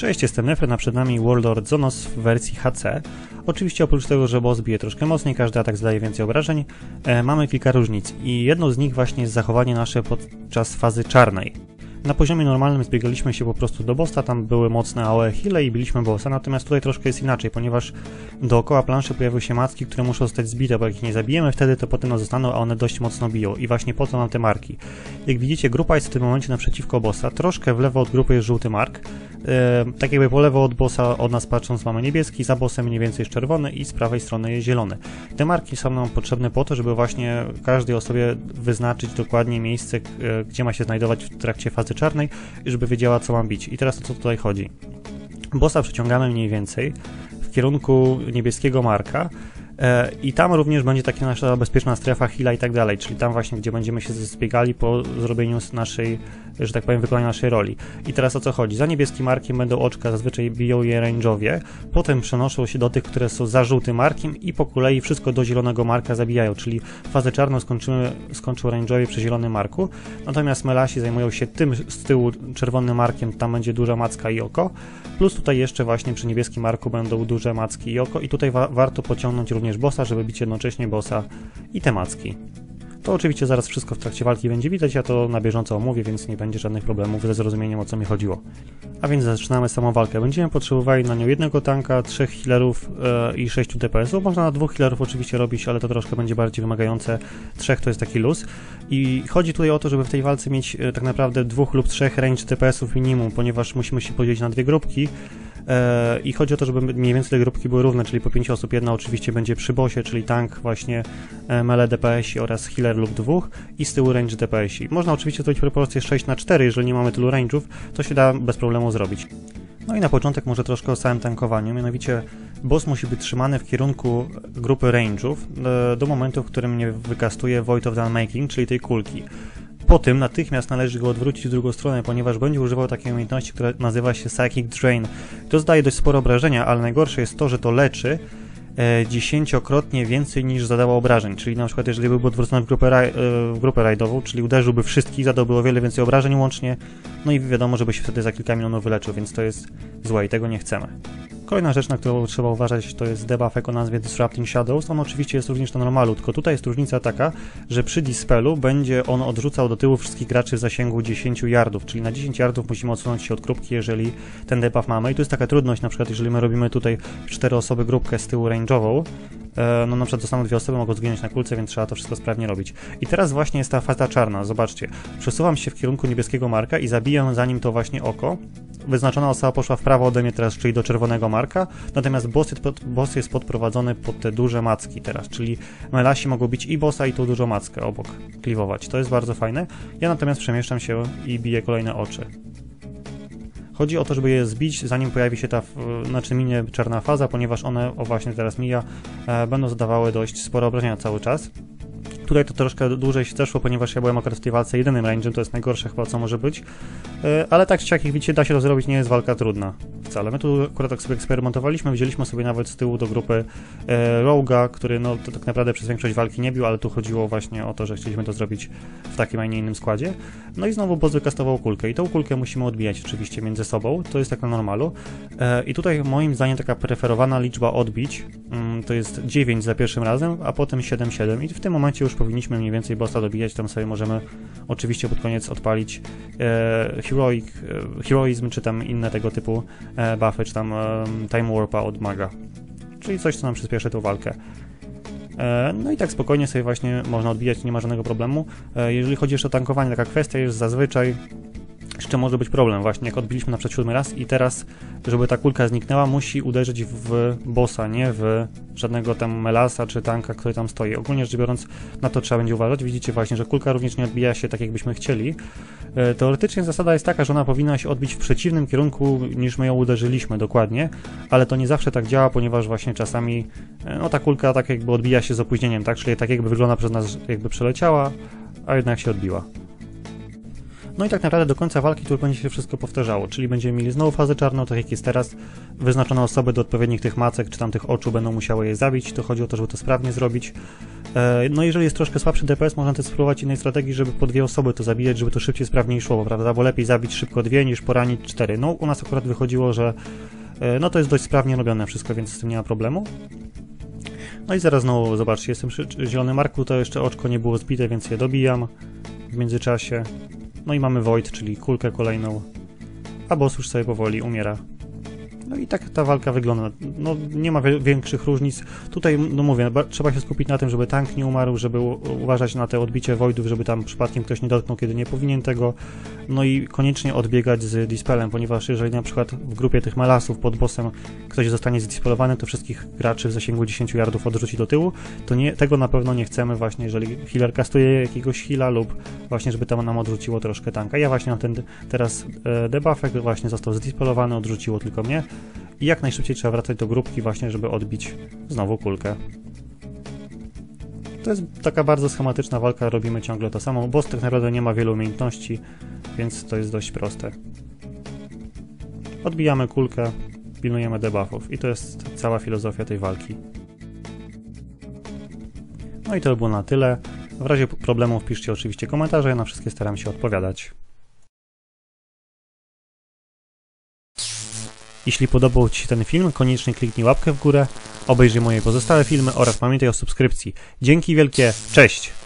Cześć, jestem Nefren, a przed nami Warlord Zonos w wersji HC. Oczywiście oprócz tego, że boss bije troszkę mocniej, każdy atak zdaje więcej obrażeń, e, mamy kilka różnic i jedną z nich właśnie jest zachowanie nasze podczas fazy czarnej. Na poziomie normalnym zbiegaliśmy się po prostu do bossa, tam były mocne AOE heale i biliśmy bossa, natomiast tutaj troszkę jest inaczej, ponieważ dookoła planszy pojawiły się macki, które muszą zostać zbite, bo jak ich nie zabijemy wtedy, to potem zostaną, a one dość mocno biją i właśnie po to mam te marki. Jak widzicie, grupa jest w tym momencie naprzeciwko bossa, troszkę w lewo od grupy jest żółty mark, e, tak jakby po lewo od bossa, od nas patrząc mamy niebieski, za bossem mniej więcej jest czerwony i z prawej strony jest zielony. Te marki są nam potrzebne po to, żeby właśnie każdej osobie wyznaczyć dokładnie miejsce, e, gdzie ma się znajdować w trakcie fazy czarnej, żeby wiedziała co ma bić. I teraz o co tutaj chodzi? Bossa przeciągamy mniej więcej w kierunku niebieskiego marka, E, I tam również będzie taka nasza bezpieczna strefa heala i tak dalej, czyli tam właśnie, gdzie będziemy się zbiegali po zrobieniu naszej, że tak powiem, wykonania naszej roli. I teraz o co chodzi? Za niebieskim markiem będą oczka, zazwyczaj biją je range'owie, potem przenoszą się do tych, które są za żółtym markiem i po kolei wszystko do zielonego marka zabijają, czyli fazę czarną skończymy, skończą range'owie przy zielonym marku, natomiast melasi zajmują się tym z tyłu czerwonym markiem, tam będzie duża macka i oko, plus tutaj jeszcze właśnie przy niebieskim marku będą duże macki i oko i tutaj wa warto pociągnąć również bossa, żeby bić jednocześnie bossa i temacki. To oczywiście zaraz wszystko w trakcie walki będzie widać, ja to na bieżąco omówię, więc nie będzie żadnych problemów ze zrozumieniem o co mi chodziło. A więc zaczynamy samą walkę. Będziemy potrzebowali na nią jednego tanka, trzech healerów yy, i sześciu DPS-ów. Można na dwóch healerów oczywiście robić, ale to troszkę będzie bardziej wymagające. Trzech to jest taki luz. I chodzi tutaj o to, żeby w tej walce mieć yy, tak naprawdę dwóch lub trzech range DPS-ów minimum, ponieważ musimy się podzielić na dwie grupki. E, I chodzi o to, żeby mniej więcej te grupki były równe, czyli po 5 osób. Jedna oczywiście będzie przy bosie, czyli tank, właśnie e, melee DPS oraz healer lub dwóch i z tyłu range DPS. Można oczywiście zrobić proporcję 6 na 4, jeżeli nie mamy tylu range'ów, to się da bez problemu zrobić. No i na początek może troszkę o samym tankowaniu, mianowicie boss musi być trzymany w kierunku grupy range'ów e, do momentu, w którym nie wykastuje Void of the Unmaking, czyli tej kulki. Po tym natychmiast należy go odwrócić w drugą stronę, ponieważ będzie używał takiej umiejętności, która nazywa się Psychic Drain. To zdaje dość sporo obrażenia, ale najgorsze jest to, że to leczy e, dziesięciokrotnie więcej niż zadało obrażeń. Czyli na przykład jeżeli byłby odwrócony w grupę, raj, e, w grupę rajdową, czyli uderzyłby wszystkich, zadałby o wiele więcej obrażeń łącznie, no i wiadomo, żeby się wtedy za kilka milionów wyleczył, więc to jest złe i tego nie chcemy. Kolejna rzecz, na którą trzeba uważać, to jest debuff o nazwie Disrupting Shadows. On oczywiście jest również na normalu, tylko tutaj jest różnica taka, że przy Dispelu będzie on odrzucał do tyłu wszystkich graczy w zasięgu 10 yardów, czyli na 10 yardów musimy odsunąć się od grupki, jeżeli ten debuff mamy. I tu jest taka trudność, na przykład jeżeli my robimy tutaj 4 osoby grupkę z tyłu range'ową, e, no na przykład zostaną dwie osoby, mogą zginąć na kulce, więc trzeba to wszystko sprawnie robić. I teraz właśnie jest ta faza czarna, zobaczcie. Przesuwam się w kierunku niebieskiego marka i zabijam zanim to właśnie oko, wyznaczona osoba poszła w prawo ode mnie teraz, czyli do czerwonego marka, natomiast boss jest, pod, boss jest podprowadzony pod te duże macki teraz, czyli melasi mogą bić i bossa i tą dużą mackę obok, kliwować. To jest bardzo fajne. Ja natomiast przemieszczam się i biję kolejne oczy. Chodzi o to, żeby je zbić, zanim pojawi się ta, znaczy minie czarna faza, ponieważ one, o właśnie teraz mija, e, będą zadawały dość sporo obrażenia cały czas. Tutaj to troszkę dłużej się zeszło, ponieważ ja byłem akurat w tej walce jedynym range'em, to jest najgorsze chyba, co może być. E, ale tak czy jak widzicie, da się to zrobić, nie jest walka trudna wcale. My tu akurat tak sobie eksperymentowaliśmy, wzięliśmy sobie nawet z tyłu do grupy e, Roga, który no to tak naprawdę przez większość walki nie bił, ale tu chodziło właśnie o to, że chcieliśmy to zrobić w takim, a nie innym składzie. No i znowu boss wykastował kulkę i tą kulkę musimy odbijać oczywiście między sobą, to jest tak na normalu. E, I tutaj moim zdaniem taka preferowana liczba odbić to jest 9 za pierwszym razem, a potem 7-7 i w tym momencie już powinniśmy mniej więcej bossa dobijać, tam sobie możemy oczywiście pod koniec odpalić e, heroic, e, heroizm, czy tam inne tego typu e, buffy, czy tam e, time warpa od maga. Czyli coś, co nam przyspieszy tą walkę. E, no i tak spokojnie sobie właśnie można odbijać, nie ma żadnego problemu. E, jeżeli chodzi jeszcze o tankowanie, taka kwestia jest zazwyczaj jeszcze może być problem właśnie, jak odbiliśmy na przykład siódmy raz i teraz, żeby ta kulka zniknęła, musi uderzyć w bossa, nie w żadnego tam melasa czy tanka, który tam stoi. Ogólnie rzecz biorąc, na to trzeba będzie uważać. Widzicie właśnie, że kulka również nie odbija się tak, jakbyśmy chcieli. E, teoretycznie zasada jest taka, że ona powinna się odbić w przeciwnym kierunku, niż my ją uderzyliśmy dokładnie, ale to nie zawsze tak działa, ponieważ właśnie czasami e, no ta kulka tak jakby odbija się z opóźnieniem, tak? Czyli tak jakby wygląda przez nas, jakby przeleciała, a jednak się odbiła. No i tak naprawdę do końca walki tu będzie się wszystko powtarzało, czyli będziemy mieli znowu fazę czarną, tak jak jest teraz. Wyznaczone osoby do odpowiednich tych macek, czy tam tych oczu będą musiały je zabić, to chodzi o to, żeby to sprawnie zrobić. E, no jeżeli jest troszkę słabszy DPS, można też spróbować innej strategii, żeby po dwie osoby to zabijać, żeby to szybciej, sprawniej szło, prawda? Bo lepiej zabić szybko dwie, niż poranić cztery. No u nas akurat wychodziło, że e, no to jest dość sprawnie robione wszystko, więc z tym nie ma problemu. No i zaraz znowu, zobaczcie, jestem przy zielonym marku, to jeszcze oczko nie było zbite, więc je dobijam w międzyczasie. No i mamy Void, czyli kulkę kolejną, a boss już sobie powoli umiera. No i tak ta walka wygląda. No, nie ma większych różnic. Tutaj, no mówię, trzeba się skupić na tym, żeby tank nie umarł, żeby uważać na te odbicie voidów, żeby tam przypadkiem ktoś nie dotknął, kiedy nie powinien tego. No i koniecznie odbiegać z dispelem, ponieważ jeżeli na przykład w grupie tych malasów pod bossem ktoś zostanie zdispelowany, to wszystkich graczy w zasięgu 10 yardów odrzuci do tyłu, to nie, tego na pewno nie chcemy właśnie, jeżeli healer kastuje jakiegoś heala lub właśnie, żeby tam nam odrzuciło troszkę tanka. Ja właśnie na ten teraz e, debuffek właśnie został zdispelowany, odrzuciło tylko mnie i jak najszybciej trzeba wracać do grupki właśnie, żeby odbić znowu kulkę. To jest taka bardzo schematyczna walka, robimy ciągle to samo. Boss tak naprawdę nie ma wielu umiejętności, więc to jest dość proste. Odbijamy kulkę, pilnujemy debuffów i to jest cała filozofia tej walki. No i to by było na tyle. W razie problemów piszcie oczywiście komentarze, ja na wszystkie staram się odpowiadać. Jeśli podobał Ci się ten film, koniecznie kliknij łapkę w górę, obejrzyj moje pozostałe filmy oraz pamiętaj o subskrypcji. Dzięki wielkie, cześć!